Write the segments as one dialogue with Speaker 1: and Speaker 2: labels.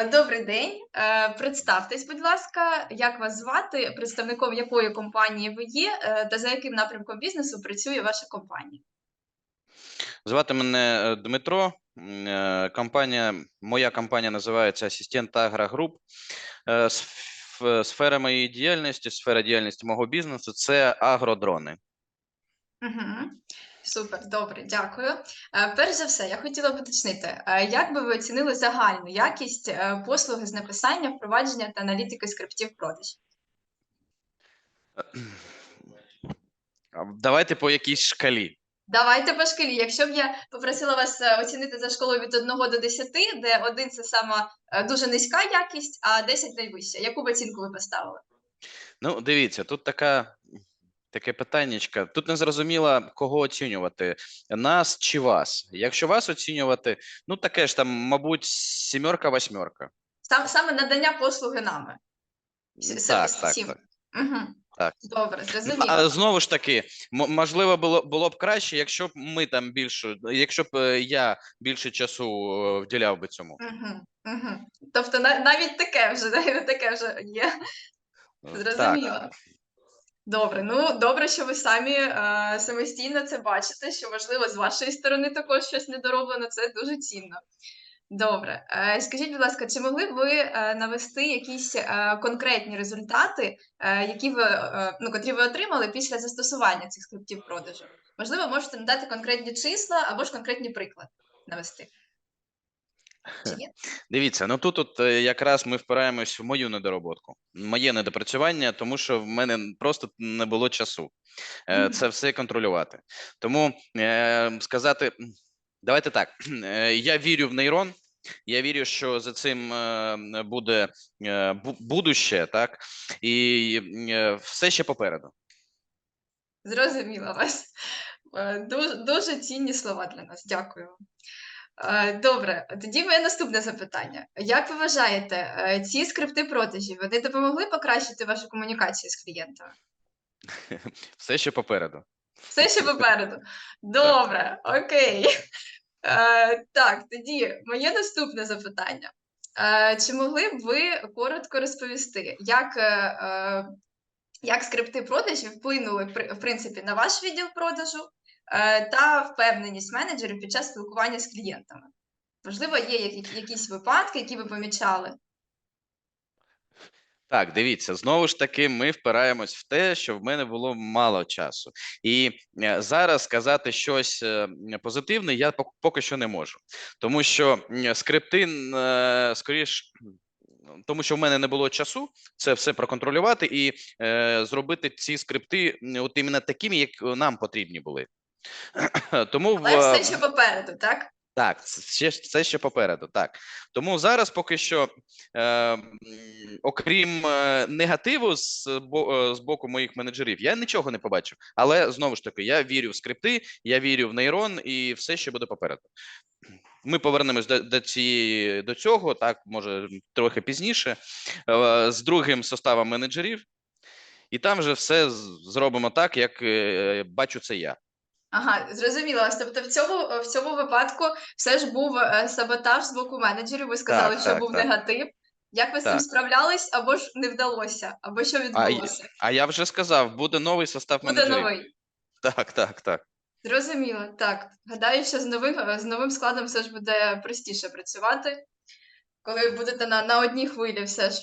Speaker 1: Е, Добрий день. Е, Представтесь, будь ласка, як вас звати, представником якої компанії ви є, е, та за яким напрямком бізнесу працює ваша компанія?
Speaker 2: Звати мене Дмитро. Компанія, моя компанія називається Асистент Агро Груп. Сф- е, Сфера моєї діяльності, сфера діяльності мого бізнесу це агродрони.
Speaker 1: Угу. Супер, добре, дякую. Е, Перш за все, я хотіла б уточнити, е, як би ви оцінили загальну якість е, послуги з написання, впровадження та аналітики скриптів продажів?
Speaker 2: А Давайте по якійсь шкалі.
Speaker 1: Давайте по шкалі. Якщо б я попросила вас оцінити за шкалою від 1 до 10, де 1 це сама дуже низька якість, а 10 найвища, яку б оцінку ви поставили?
Speaker 2: Ну, дивіться, тут така, таке питаннячко. Тут не зрозуміло, кого оцінювати, нас чи вас. Якщо вас оцінювати, ну таке ж там, мабуть, сімерка-восьмерка.
Speaker 1: Сам, саме надання послуги нами. С-
Speaker 2: Так, так, так.
Speaker 1: Угу.
Speaker 2: Так.
Speaker 1: Добре, зрозуміло.
Speaker 2: А знову ж таки, можливо, було було б краще, якщо б ми там більше, якщо б е, я більше часу е, вділяв би цьому.
Speaker 1: Угу. Угу. Тобто на, навіть таке вже, навіть таке вже є.
Speaker 2: Е,
Speaker 1: Зрозуміло.
Speaker 2: Так,
Speaker 1: Добре, ну добре, що ви самі е, самостійно це бачите, що можливо з вашої сторони також щось недороблено, це дуже цінно. Добре, е, скажіть, будь ласка, чи могли б ви е, навести якісь е, конкретні результати, е, які ви е, ну, котрі ви отримали після застосування цих скриптів продажу? Можливо, можете надати конкретні числа або ж конкретні приклади навести.
Speaker 2: Дивіться, ну тут от е, якраз ми впираємось в мою недороботку, моє недопрацювання, тому що в мене просто не було часу е, це все контролювати. Тому е, сказати, давайте так, я вірю в нейрон. Я вірю, що за цим буде будуще, так і все ще попереду.
Speaker 1: Зрозуміла вас. Дуже, дуже цінні слова для нас. Дякую. Е, Добре, тоді моє наступне запитання. Як ви вважаєте, е, ці скрипти продажів вони допомогли покращити вашу комунікацію з клієнтами?
Speaker 2: Все ще попереду.
Speaker 1: Все ще попереду. Добре, окей. Е, Так, тоді моє наступне запитання. Е, Чи могли б ви коротко розповісти, як, е, як скрипти продажів вплинули в принципі на ваш відділ продажу та впевненість менеджерів під час спілкування з клієнтами? Можливо, є якісь випадки, які ви помічали?
Speaker 2: Так, дивіться, знову ж таки, ми впираємось в те, що в мене було мало часу, і е, зараз сказати щось е, позитивне я поки що не можу, тому що м, скрипти е, скоріш. Тому що в мене не було часу це все проконтролювати і е, зробити ці скрипти от іменно такими, як нам потрібні були. Тому в,
Speaker 1: все
Speaker 2: е,
Speaker 1: ще попереду, так?
Speaker 2: так, ще це ще попереду. Так тому зараз поки що, е, окрім е, негативу з, бо- е, з боку моїх менеджерів, я нічого не побачив. Але знову ж таки, я вірю в скрипти, я вірю в нейрон, і все ще буде попереду. Ми повернемось до, до цієї до цього, так може трохи пізніше, е, з другим составом менеджерів, і там вже все зробимо так, як е, бачу це я.
Speaker 1: Ага, зрозуміло. Тобто в цьому, в цьому випадку все ж був е, саботаж з боку менеджерів. Ви сказали,
Speaker 2: Так,
Speaker 1: що
Speaker 2: так,
Speaker 1: був
Speaker 2: так.
Speaker 1: негатив. Як ви з цим справлялись, або ж не вдалося, або що відбулося?
Speaker 2: а я вже сказав, буде новий состав
Speaker 1: Буде
Speaker 2: менеджерів.
Speaker 1: новий.
Speaker 2: Так, так, так.
Speaker 1: Зрозуміло, так. Гадаю, що з новим, е, з новим складом все ж буде простіше працювати, коли будете на, на одній хвилі все ж.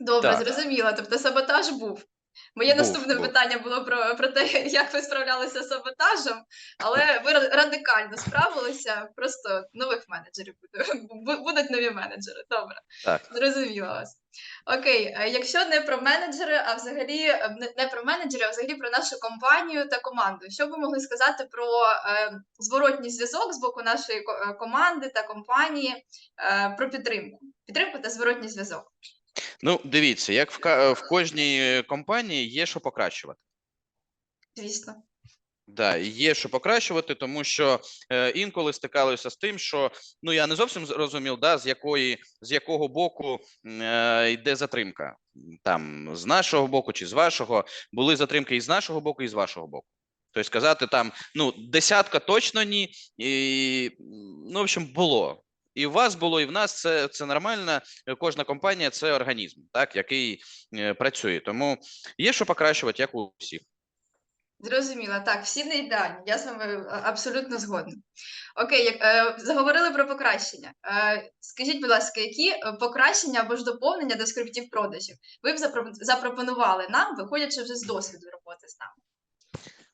Speaker 1: Добре,
Speaker 2: Так.
Speaker 1: зрозуміло. Тобто саботаж був. Моє
Speaker 2: Був,
Speaker 1: наступне
Speaker 2: був.
Speaker 1: питання було про, про те, як ви справлялися з саботажем, але ви радикально справилися, просто нових менеджерів Будуть нові менеджери. Добре.
Speaker 2: Так.
Speaker 1: Зрозуміла вас. Окей, е, якщо не про менеджери, а взагалі е, не- про менеджери, а взагалі про нашу компанію та команду, що ви могли сказати про е, зворотній зв'язок з боку нашої команди та компанії про підтримку? Підтримку та зворотній зв'язок.
Speaker 2: Ну, дивіться, як в, в кожній е, компанії є що покращувати.
Speaker 1: Звісно.
Speaker 2: Да, є що покращувати, тому що е, інколи стикалися з тим, що ну я не зовсім зрозумів, да, з якої з якого боку е, йде затримка. Там з нашого боку чи з вашого були затримки і з нашого боку, і з вашого боку. Тобто сказати там, ну, десятка точно ні, і, ну, в общем, було. І у вас було, і в нас це, це нормально. Е, Кожна компанія це організм, так, який е, працює. Тому є що покращувати, як у всіх.
Speaker 1: Зрозуміла, так, всі не ідеальні, я з вами е, абсолютно згодна. Окей, як, е, заговорили про покращення. Е, скажіть, будь ласка, які покращення або ж доповнення до скриптів продажів ви б запропонували нам, виходячи вже з досвіду роботи з нами?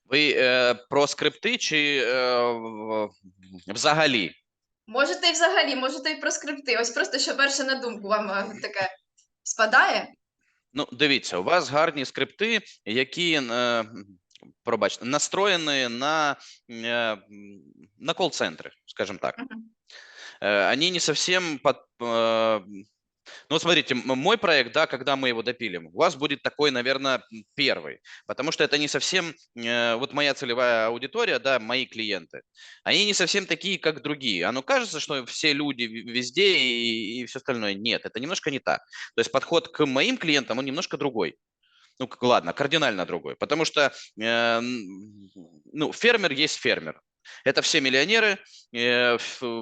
Speaker 2: Ви е, про скрипти чи е, взагалі?
Speaker 1: Можете і взагалі, можете і про скрипти. Ось просто що перше на думку вам е, таке спадає.
Speaker 2: Ну, дивіться, у вас гарні скрипти, які е, пробачте, настроєні на, е, на кол-центри, скажімо так.
Speaker 1: Мгм.
Speaker 2: Э, они не совсем под... э, Ну, смотрите, мой проект, да, когда мы его допилим, у вас будет такой, наверное, первый, потому что это не совсем, э, вот моя целевая аудитория, да, мои клиенты, они не совсем такие, как другие. Оно кажется, что все люди везде и, и все остальное. Нет, это немножко не так. То есть подход к моим клиентам, он немножко другой. Ну, ладно, кардинально другой, потому что, э, ну, фермер есть фермер. Это все миллионеры, э,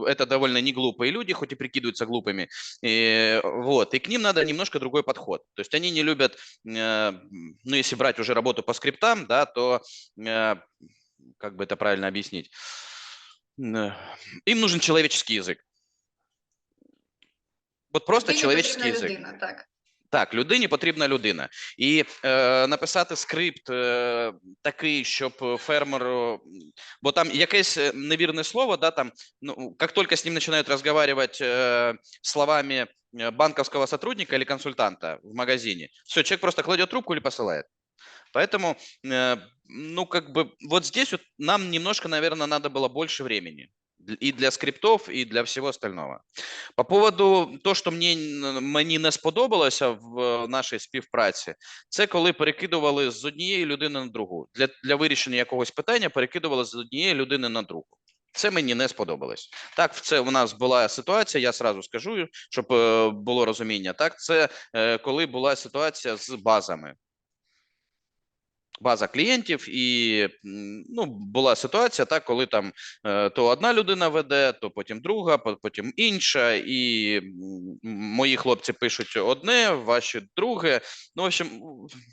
Speaker 2: это довольно не глупые люди, хоть и прикидываются глупыми. И, вот, и к ним надо немножко другой подход. То есть они не любят, э, ну, если брать уже работу по скриптам, да, то, э, как бы это правильно объяснить, им нужен человеческий язык. Вот просто
Speaker 1: Людині
Speaker 2: человеческий язык.
Speaker 1: людина, так.
Speaker 2: Так, людині потрібна людина. І е, написати скрипт е, такий, щоб е, фермер, е, бо там якесь е, невірне слово, да, там, ну, як тільки з ним починають розмовляти е, словами е, банковского сотрудника или консультанта в магазине, все, человек просто кладет трубку или посылает. Поэтому, э, ну, как бы, вот здесь вот нам немножко, наверное, надо было больше времени Д- И для скриптов, и для всего остального. По поводу того, що мені, мені не сподобалося в е, нашій співпраці, це коли перекидували з однієї людини на другу. Для, для вирішення якогось питання перекидували з однієї людини на другу. Це мені не сподобалось. Так, це у нас була ситуація, я сразу скажу, щоб е, було розуміння. Так, це е, коли була ситуація з базами. База клієнтів, і ну, була ситуація, так, коли там е, то одна людина веде, то потім друга, потім інша, і мої хлопці пишуть одне, ваші друге. Ну, в общем,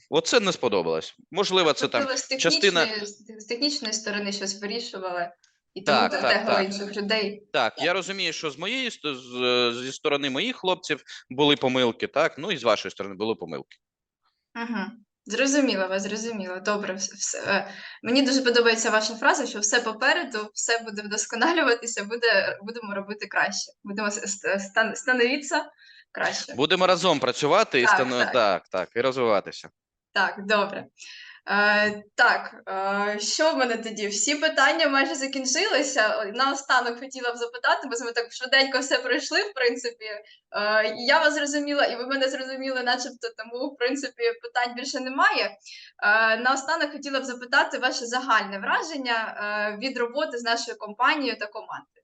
Speaker 2: оце не сподобалось. Можливо, це там
Speaker 1: з
Speaker 2: частина-
Speaker 1: з- технічної сторони щось вирішували, і тому
Speaker 2: Так,
Speaker 1: так,
Speaker 2: так,
Speaker 1: інших людей.
Speaker 2: Так, я розумію, що з моєї з, зі сторони моїх хлопців були помилки, так, ну і з вашої сторони були помилки.
Speaker 1: Угу. Зрозуміла вас, зрозуміла. Добре, все, все. е, Мені дуже подобається ваша фраза, що все попереду, все буде вдосконалюватися, буде, будемо робити краще. Будемо с- ст- стан- становитися краще.
Speaker 2: Будемо разом працювати і
Speaker 1: Так, так.
Speaker 2: так, так, і розвиватися.
Speaker 1: Так, добре. Е, так, е, що в мене тоді? Всі питання майже закінчилися. Наостанок хотіла б запитати, бо ми так швиденько все пройшли, в принципі. Е, я вас зрозуміла, і ви мене зрозуміли, начебто, тому, в принципі, питань більше немає. Е, наостанок хотіла б запитати ваше загальне враження е, від роботи з нашою компанією та командою.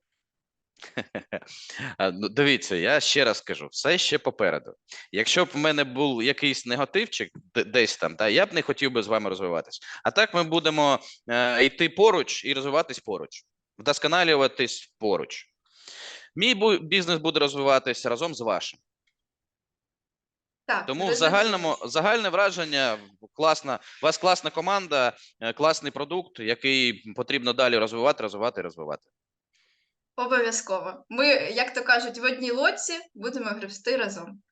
Speaker 2: Ну, Дивіться, я ще раз кажу, все ще попереду. Якщо б в мене був якийсь негативчик десь там, та, я б не хотів би з вами розвиватись. А так ми будемо е, йти поруч і розвиватись поруч, вдосконалюватись поруч. Мій бу- бізнес буде розвиватися разом з вашим.
Speaker 1: Так,
Speaker 2: Тому в загальному загальне враження класна. У вас класна команда, е, класний продукт, який потрібно далі розвивати, розвивати і розвивати.
Speaker 1: Обов'язково. Ми, як то кажуть, в одній лодці будемо гребсти разом.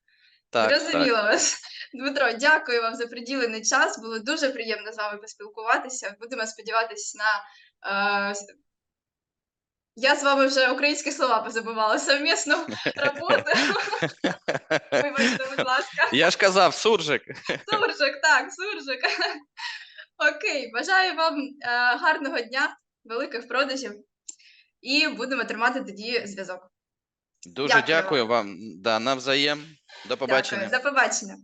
Speaker 2: Так, так.
Speaker 1: Вас. Дмитро, дякую вам за приділений час. Було дуже приємно з вами поспілкуватися. Будемо сподіватися на. Е, я з вами вже українські слова позабувала. Совмісну роботу. Вибачте, будь ласка.
Speaker 2: Я ж казав, суржик.
Speaker 1: Суржик, так, суржик. Окей, бажаю вам е, гарного дня, великих продажів. І будемо тримати тоді зв'язок.
Speaker 2: Дуже
Speaker 1: Дякую
Speaker 2: дякую, вам. Да, навзаєм. До побачення.
Speaker 1: Дякую. До побачення.